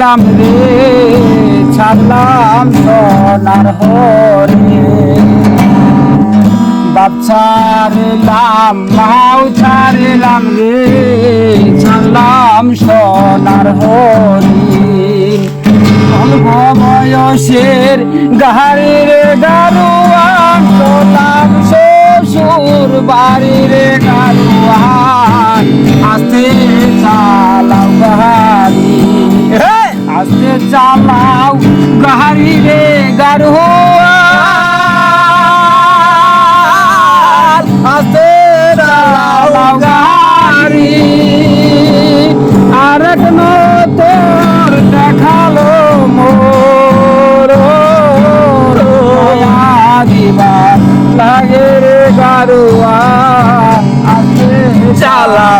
ছাড়লাম রে, ছাড়লাম সোনার হরে। বাপ ছাড়লাম, মাও ছাড়লাম রে, ছাড়লাম সোনার হরি। অল্প বয়সের গাড়ির গারুয়ান তোলাম শ্বশুর বাড়ির গারুয়ান চালাও গাড়ি রে গারুয়ান আস্তে চালাও গাড়ি আরেক নতর দেখাল মোর। দিবার লাগে রে গারুয়া চালাও গা